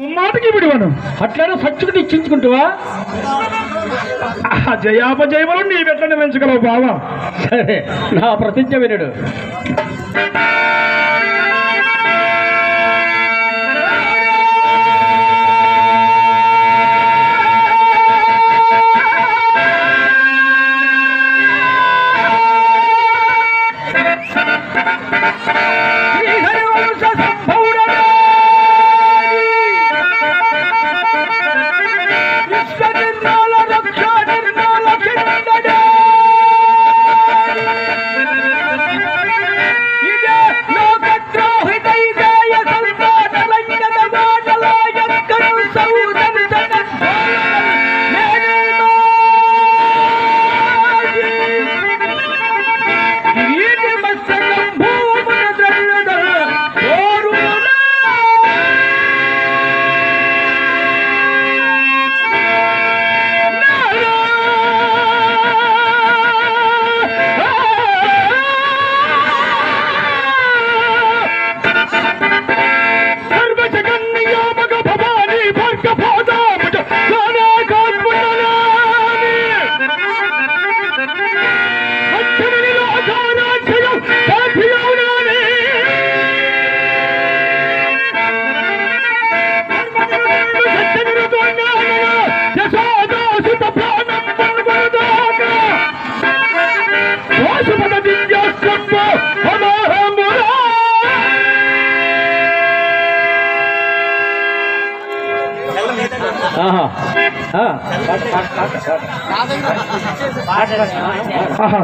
మాటకి విడివను. అట్లనే సచ్చుకుని ఇచ్చించుకుంటావా జయాపజయములు నీ వెంటనే పెంచగలవు బావా. సరే నా ప్రతిజ్ఞ వినుడు. శ్రీహరివంశ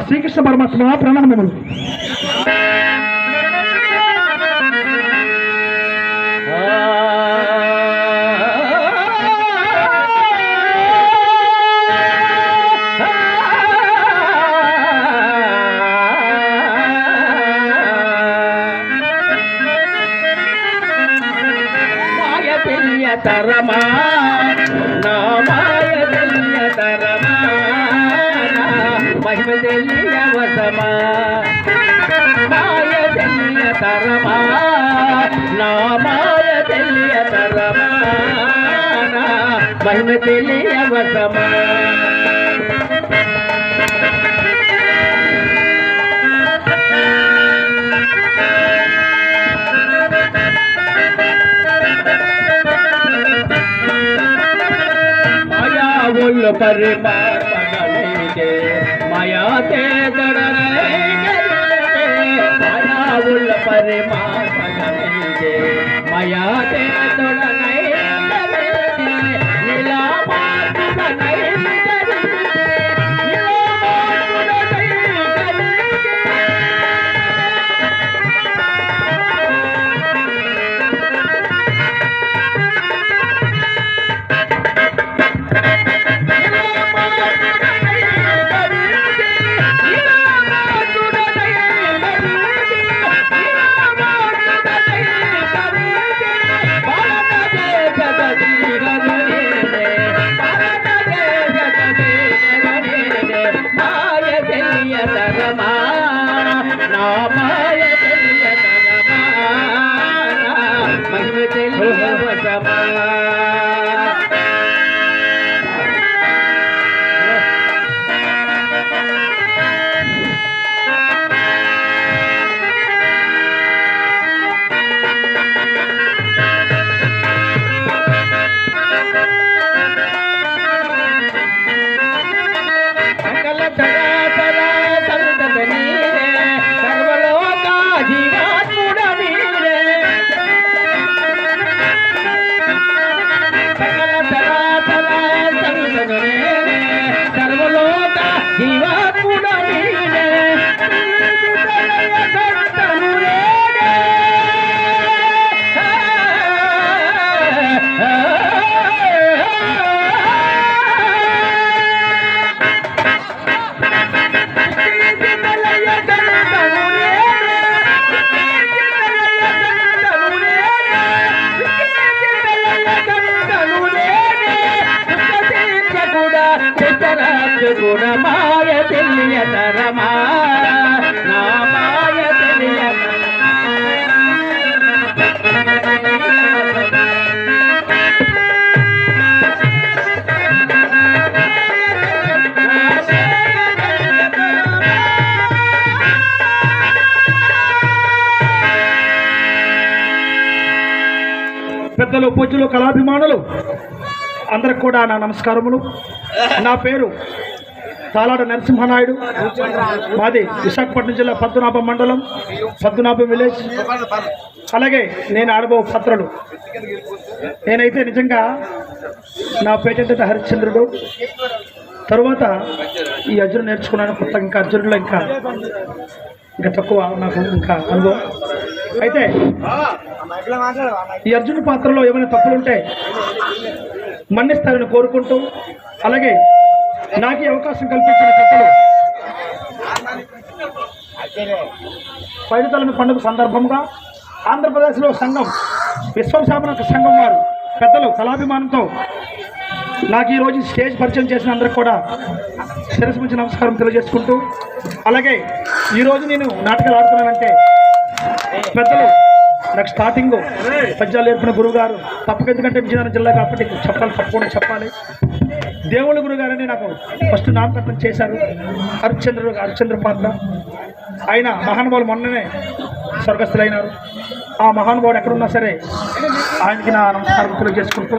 శ్రీకృష్ణ పరమాత్మ ప్రణామములు. తెలియతరమా నా మాయ తెలియతరమా నా మహిమ తెలియవసమా. మాయ తెలియతరమా నా మాయ మహిమ తెలియవసమా. ఒళ్ళు పరిమార్మగలైతే మయాతే తేదడనైతే మాయా ఒళ్ళ పరిమార్మగలైతే నా మాయ తెలియ పెద్దలు పూజలు కళాభిమానులు అందరికి కూడా నా నమస్కారములు. నా పేరు కాలాడ నరసింహనాయుడు మాది విశాఖపట్నం జిల్లా పద్మనాభం మండలం పద్మనాభం విలేజ్. అలాగే నేను అనుభవ పాత్రలు. నేనైతే నిజంగా నా పేటెంట్ హరిశ్చంద్రుడు. తరువాత ఈ అర్జున్ నేర్చుకున్నాను కొత్త ఇంకా అర్జునులో ఇంకా ఇంకా తక్కువ నాకు ఇంకా అనుభవం. అయితే ఈ అర్జున పాత్రలో ఏమైనా తప్పులుంటే మన్నిస్తారని కోరుకుంటూ అలాగే నాకు ఈ అవకాశం కల్పించిన పెద్దలు. పైడితలని పండుగ సందర్భంగా ఆంధ్రప్రదేశ్లో సంఘం విశ్వశాపనక సంఘం వారు పెద్దలు కళాభిమానంతో నాకు ఈరోజు స్టేజ్ పరిచయం చేసిన అందరికి కూడా శిరస్సు నుంచి నమస్కారం తెలియజేసుకుంటూ అలాగే ఈరోజు నేను నాటకాలు ఆడుతున్నానంటే పెద్దలు నాకు స్టార్టింగ్ పద్యాలు నేర్పిన గురువు గారు తప్పక ఎందుకంటే విజయనగరం జిల్లా కాబట్టి చెప్పాలి తప్పకుండా చెప్పాలి. దేవుళ్ళ గురు గారని నాకు ఫస్ట్ నామకరణం చేశారు. హరిశ్చంద్రుడు హరిశ్చంద్ర పాత్ర. ఆయన మహానుభావులు మొన్ననే స్వర్గస్థులైనారు. ఆ మహానుభావుడు ఎక్కడున్నా సరే ఆయనకి నా నమస్కారం తెలియజేసుకుంటూ